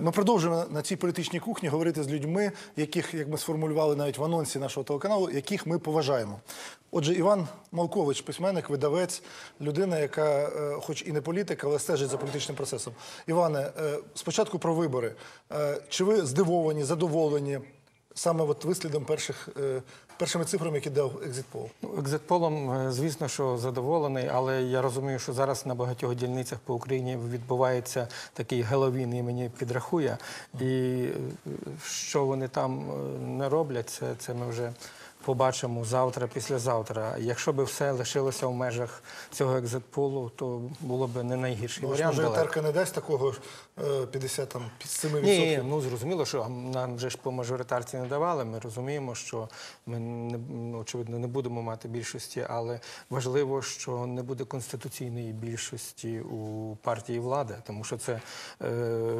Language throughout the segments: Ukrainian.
Ми продовжуємо на цій політичній кухні говорити з людьми, яких, як ми сформулювали навіть в анонсі нашого телеканалу, яких ми поважаємо. Отже, Іван Малкович, письменник, видавець, людина, яка, е, хоч і не політик, але стежить за політичним процесом. Іване, е, спочатку про вибори. Е, Чи ви здивовані, задоволені саме от вислідом перших, першими цифрами, які дав екзитпол? Ну, Екзитполом, е, звісно, що задоволений, але я розумію, що зараз на багатьох дільницях по Україні відбувається такий Геловін імені підрахує. І е, що вони там е, не роблять, це, це ми вже побачимо завтра, післязавтра. Якщо б все лишилося в межах цього екзитполу, то було б не найгірший Ну, варіант. мажоритарка не дасть такого ж, е, 50 там, 7%. ні, ну зрозуміло, що нам вже ж по мажоритарці не давали. Ми розуміємо, що ми не ну, очевидно не будемо мати більшості, але важливо, що не буде конституційної більшості у партії влади, тому що це е,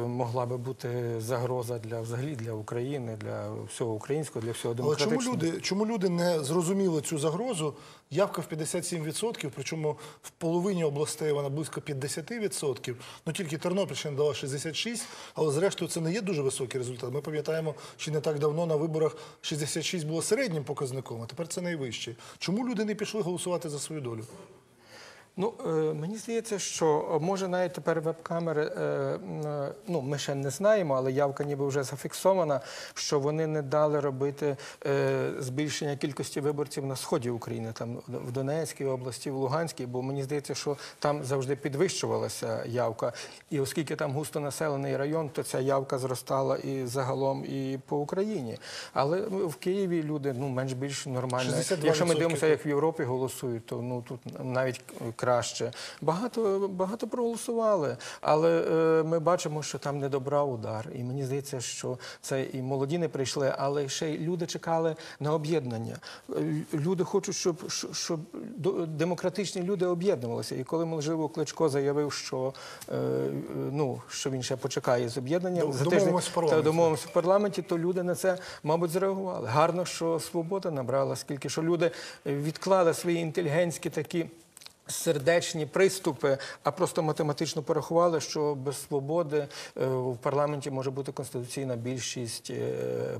могла би бути загроза для взагалі для України, для всього українського, для всього Але чому демократичного. люди, чому люди не зрозуміли цю загрозу? Явка в 57%, причому в половині областей вона близько 50%. Ну тільки Тернопільщина дала 66%, але зрештою це не є дуже високий результат. Ми пам'ятаємо, що не так давно на виборах 66 було середнім показником, а тепер це найвищий. Чому люди не пішли голосувати за свою долю? Ну, е, мені здається, що е, може навіть тепер веб-камери, е, ну ми ще не знаємо, але явка ніби вже зафіксована, що вони не дали робити збільшення кількості виборців на сході України, там в Донецькій області, в Луганській, бо мені здається, що там завжди підвищувалася явка. І оскільки там густонаселений район, то ця явка зростала і загалом, і по Україні. Але в Києві люди ну менш-більш нормально. Якщо ми дивимося, як в Європі голосують, то ну тут навіть краще. Багато багато проголосували, але е, ми бачимо, що там не добра удар. І мені здається, що це і молоді не прийшли, але ще й люди чекали на об'єднання. Е, Люди хочуть, щоб, щоб, демократичні люди об'єднувалися. І коли можливо Кличко заявив, що е, ну що він ще почекає з об'єднанням за тиждень та домовимося в парламенті, то люди на це, мабуть, зреагували. Гарно, що свобода набрала, скільки що люди відклали свої інтелігентські такі. Сердечні приступи, а просто математично порахували, що без свободи е, в парламенті може бути конституційна більшість е,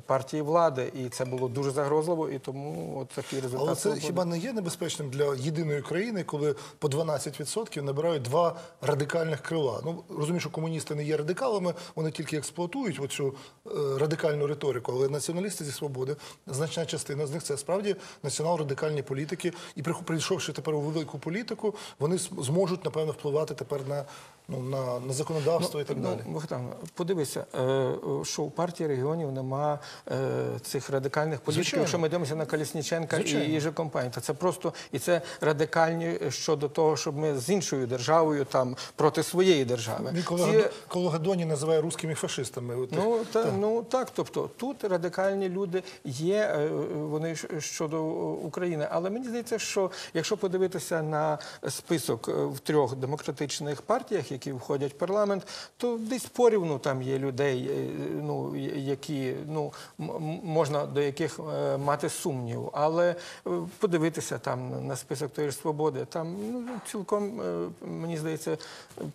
партії влади, і це було дуже загрозливо, і тому от такий результат. Але це свободи. хіба не є небезпечним для єдиної країни, коли по 12% набирають два радикальних крила? Ну розумію, що комуністи не є радикалами, вони тільки експлуатують оцю е, радикальну риторику. Але націоналісти зі свободи, значна частина з них це справді націонал-радикальні політики. І прийшовши тепер у велику політику, вони зможуть напевно впливати тепер на, ну, на, на законодавство і так далі. Ну, Богдан, подивися, е, що у партії регіонів нема е, цих радикальних політиків. Звичайно. Якщо ми дивимося на Колісніченка Звичайно. і же компанію, то це просто і це радикальні щодо того, щоб ми з іншою державою там проти своєї держави. Мій колега, Ці- колега Доні називає русскими фашистами. Ну, та, ну так, тобто тут радикальні люди є, е, вони щодо України. Але мені здається, що якщо подивитися на список е, в трьох демократичних партіях, які входять в парламент, то десь порівну там є людей, е, ну які ну можна до яких е, мати сумнів. Але подивитися там на список тої ж свободи, там ну цілком мені здається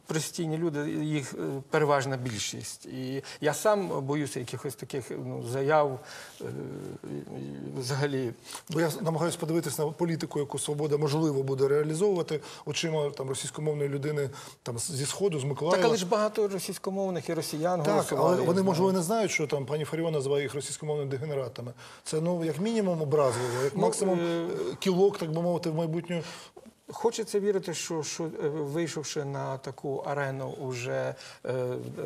пристійні люди, їх переважна більшість. І я сам боюся якихось таких ну, заяв взагалі. Бо я намагаюся подивитися на політику, яку свобода можливо буде реалізовувати очима там російськомовної людини там зі сходу, з Миколаєва. Так, але ж багато російськомовних і росіян Так, голосували. але вони можливо не знають, що там пані Фаріон називає їх російськомовними дегенератами. Це ну як мінімум образливо, як Ну, максимум е, кілок, так би мовити, в майбутню. Хочеться вірити, що, що е, вийшовши на таку арену уже е,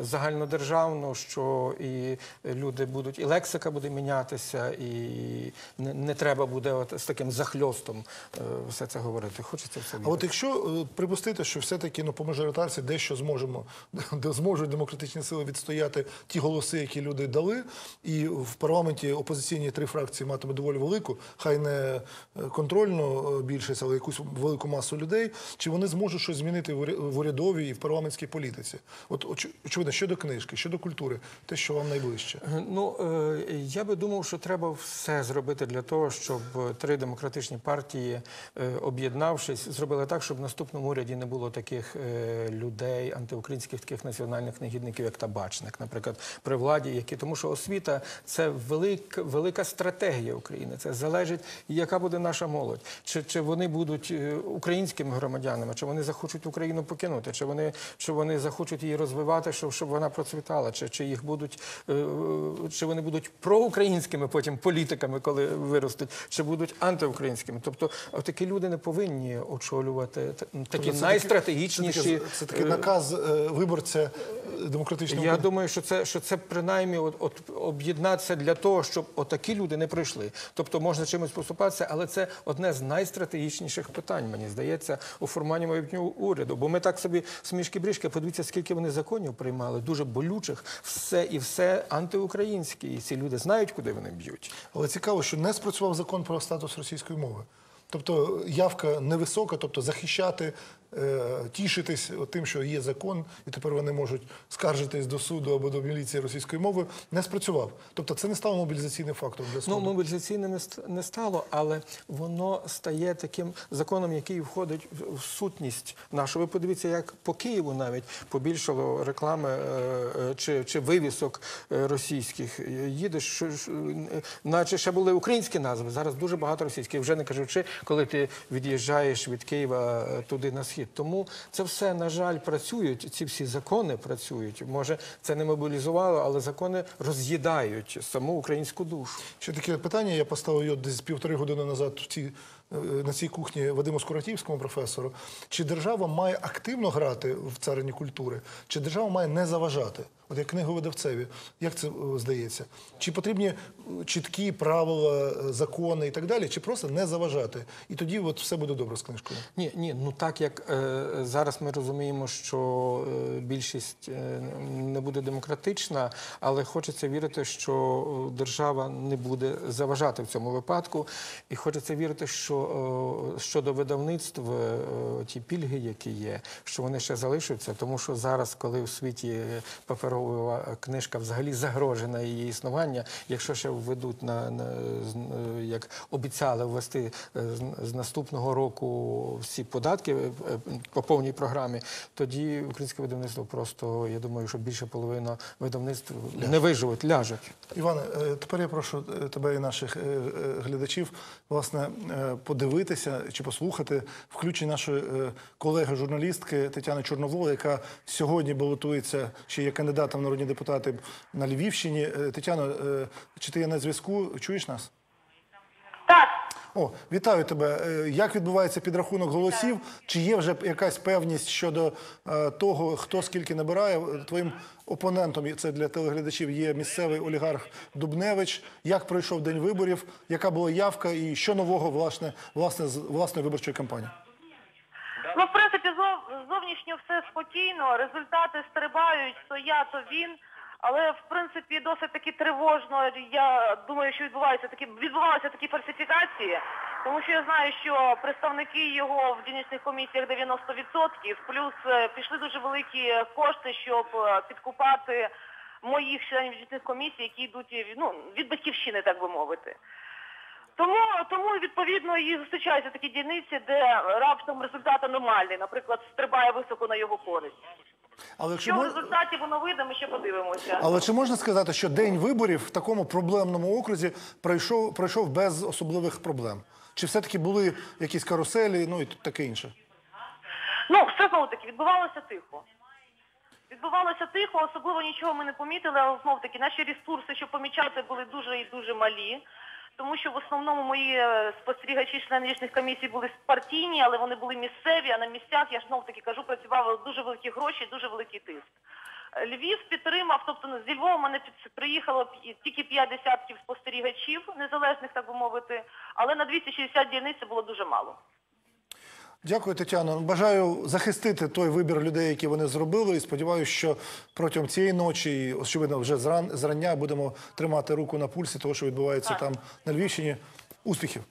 загальнодержавну, що і люди будуть, і лексика буде мінятися, і не, не треба буде от з таким захльостом е, все це говорити. Хочеться в це А от якщо е, припустити, що все-таки ну, по мажоритарці дещо зможемо, де зможуть демократичні сили відстояти ті голоси, які люди дали, і в парламенті опозиційні три фракції матимуть доволі велику, хай не е, контрольну більшість, але якусь велику масу людей, чи вони зможуть щось змінити в уря- урядовій і в парламентській політиці? От оч- очевидно, щодо книжки, щодо культури, те, що вам найближче. Ну е, я би думав, що треба все зробити для того, щоб е, три демократичні партії, е, об'єднавшись, зробили так, щоб в наступному уряді не було таких е, людей, антиукраїнських таких національних негідників, як табачник, наприклад, при владі, які тому, що освіта це велика, велика стратегія України. Це залежить, яка буде наша молодь, чи, чи вони будуть е, українськими громадянами, чи вони захочуть Україну покинути, чи вони, чи вони захочуть її розвивати, щоб, щоб вона процвітала, чи, чи їх будуть, е, чи вони будуть проукраїнськими потім політиками, коли виростуть, чи будуть антиукраїнськими. Тобто е, такі люди не повинні очолювати такі Тобто це найстратегічніші. Це, таки- це такий наказ е, виборця е, демократичного Я думаю, що це, що це принаймні от, от, об'єднатися для того, щоб отакі люди не прийшли. Тобто можна чимось поступатися, але це одне з найстратегічніших питань, мені здається, у формуванні майбутнього уряду. Бо ми так собі смішки брішки, подивіться, скільки вони законів приймали, дуже болючих, все і все антиукраїнське. І ці люди знають, куди вони б'ють. Але цікаво, що не спрацював закон про статус російської мови. Тобто явка невисока, тобто захищати, тішитись тим, що є закон, і тепер вони можуть скаржитись до суду або до міліції російської мови, не спрацював. Тобто це не стало мобілізаційним фактором для Ну, суду. мобілізаційне не ст- не стало, але воно стає таким законом, який входить в- сутність нашу. Ви подивіться, як по Києву навіть побільшало реклами е, е, чи, чи вивісок е, російських. Е, Їдеш, е, наче ще були українські назви, зараз дуже багато російських. Вже не кажучи, коли ти від'їжджаєш від Києва е, туди на схід. Тому це все, на жаль, працюють. Ці всі закони працюють. Може, це не мобілізувало, але закони роз'їдають саму українську душу. Ще таке питання, я поставив його десь півтори години назад в цій, на цій кухні Вадиму Скуратівському професору. Чи держава має активно грати в царині культури, чи держава має не заважати? От як книговидавцеві, як це е, здається? Чи потрібні е, чіткі правила, е, закони і так далі, чи просто не заважати? І тоді от все буде добре з книжкою. Ні, ні, ну так як е, зараз ми розуміємо, що е, більшість е, не буде демократична, але хочеться вірити, що е, держава не буде заважати в цьому випадку. І хочеться вірити, що е, щодо видавництв е, ті пільги, які є, що вони ще залишаться, тому що зараз, коли в світі паперова книжка взагалі загрожена її існування, якщо ще введуть на, на е, як обіцяли ввести е, з- з наступного року всі податки е, е, по повній програмі, тоді українське видавництво просто я думаю, що більше половина видавництв не виживуть, ляжуть. Іване, е, тепер я прошу е, тебе і наших е, е, глядачів власне е, подивитися чи послухати включення нашої е, колеги-журналістки Тетяни Чорновол, яка сьогодні балотується, ще є кандидатом в народні депутати на Львівщині. Е, Тетяно, е, чи ти є на зв'язку? Чуєш нас? Так, О, вітаю тебе. Е, Як відбувається підрахунок голосів? Чи є вже якась певність щодо е, того, хто скільки набирає? Твоїм опонентом це для телеглядачів є місцевий олігарх Дубневич. Як пройшов день виборів? Яка була явка і що нового власне власне з власної виборчої кампанії? ну в принципі, зов, зовнішньо все спокійно, результати стрибають, то я, то він. Але в принципі досить таки тривожно. Я думаю, що відбуваються такі відбувалися такі фальсифікації, тому що я знаю, що представники його в дільничних комісіях 90%, плюс е, пішли дуже великі кошти, щоб е, підкупати моїх членів дільничних комісій, які йдуть ну, від батьківщини, так би мовити. Тому, тому відповідно і зустрічаються такі дільниці, де раптом результат аномальний, наприклад, стрибає високо на його користь. Але Що в результаті воно вийде, ми ще подивимося. але чи можна сказати, що день виборів в такому проблемному окрузі пройшов пройшов без особливих проблем? Чи все-таки були якісь каруселі, ну і таке інше? Ну, все знову таки відбувалося тихо. Відбувалося тихо, особливо нічого ми не помітили, але знов таки наші ресурси, щоб помічати, були дуже і дуже малі. Тому що в основному мої е, спостерігачі члени річних комісій були партійні, але вони були місцеві, а на місцях, я ж знов таки кажу, працювали дуже великі гроші, дуже великий тиск. Е, Львів підтримав, тобто зі Львова мене приїхало тільки 5 десятків спостерігачів незалежних, так би мовити, але на 260 дільниць це було дуже мало. Дякую, Тетяно. Бажаю захистити той вибір людей, які вони зробили. І сподіваюся, що протягом цієї ночі, і, очевидно, вже зран, зрання будемо тримати руку на пульсі того, що відбувається там на Львівщині. Успіхів.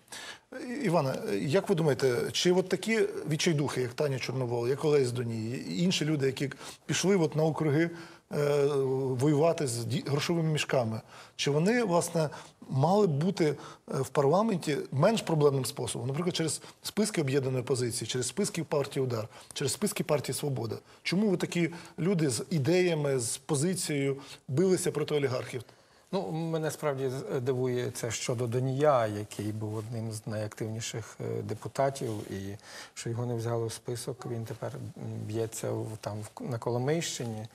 І- Іване, як ви думаєте, чи от такі відчайдухи, як Таня Чорновол, як Олесь Доній, інші люди, які пішли от на округи е, воювати з грошовими мішками, чи вони, власне, мали бути е, в парламенті менш проблемним способом? Наприклад, через списки об'єднаної позиції, через списки партії Удар, через списки партії Свобода. Чому ви такі люди з ідеями, з позицією билися проти олігархів? Ну, мене справді з- дивує це щодо Донія, який був одним з найактивніших е, депутатів, і що його не взяли в список. Він тепер б'ється в- там на Коломийщині.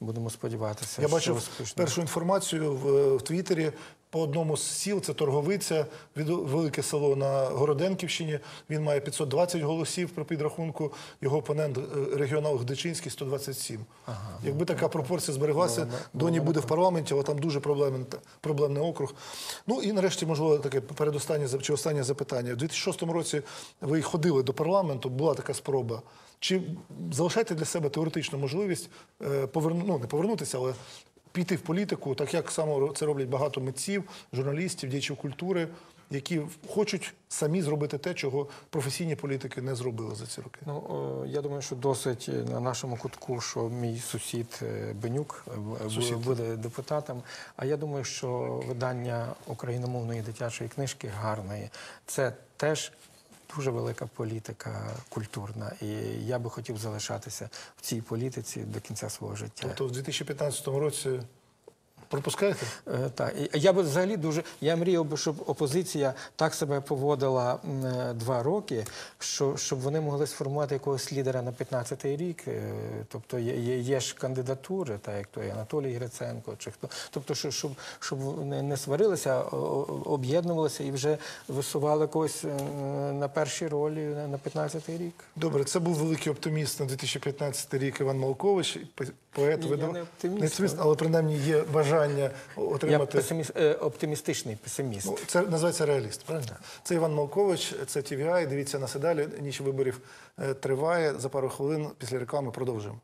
Будемо сподіватися, Я що бачив успішно. першу інформацію в, в Твіттері по одному з сіл, це Торговиця, від, велике село на Городенківщині. Він має 520 голосів при підрахунку. Його опонент е, регіонал Гдечинський 127. Якби така пропорція збереглася, Доні буде в парламенті, але там дуже проблемний, проблемний округ. Ну і нарешті, можливо, таке передостаннє чи останнє запитання. У 2006 році ви ходили до парламенту, була така спроба. Чи залишаєте для себе теоретичну можливість е, поверну, ну, не повернутися, але піти в політику, так як само це роблять багато митців, журналістів, діячів культури, які хочуть самі зробити те, чого професійні політики не зробили за ці роки? Ну, е, я думаю, що досить е, на нашому кутку, що мій сусід Бенюк Сусід. буде депутатом. А я думаю, що видання україномовної дитячої книжки гарної це теж дуже велика політика культурна. І я би хотів залишатися в цій політиці до кінця свого життя. Тобто в 2015 році пропускаєте? Е, Так, я би взагалі дуже я мріяв би, щоб опозиція так себе поводила е, два роки, що щоб вони могли сформувати якогось лідера на 15-й рік. Е, Тобто є, є, ж кандидатури, так як той Анатолій Гриценко, чи хто. Тобто, що, щоб, щоб не, сварилися, об'єднувалися і вже висували когось на перші ролі на на 15-й рік. Добре, це був великий оптиміст на 2015 рік Іван Малкович, поет, видав. не оптиміст, Не оптиміст, але принаймні є бажання Я отримати. песиміст, е, оптимістичний песиміст. Ну, це називається реаліст, правильно? Це Іван Малкович, це TVI. Дивіться на далі. Ніч виборів е, триває. За пару хвилин після реклами продовжимо.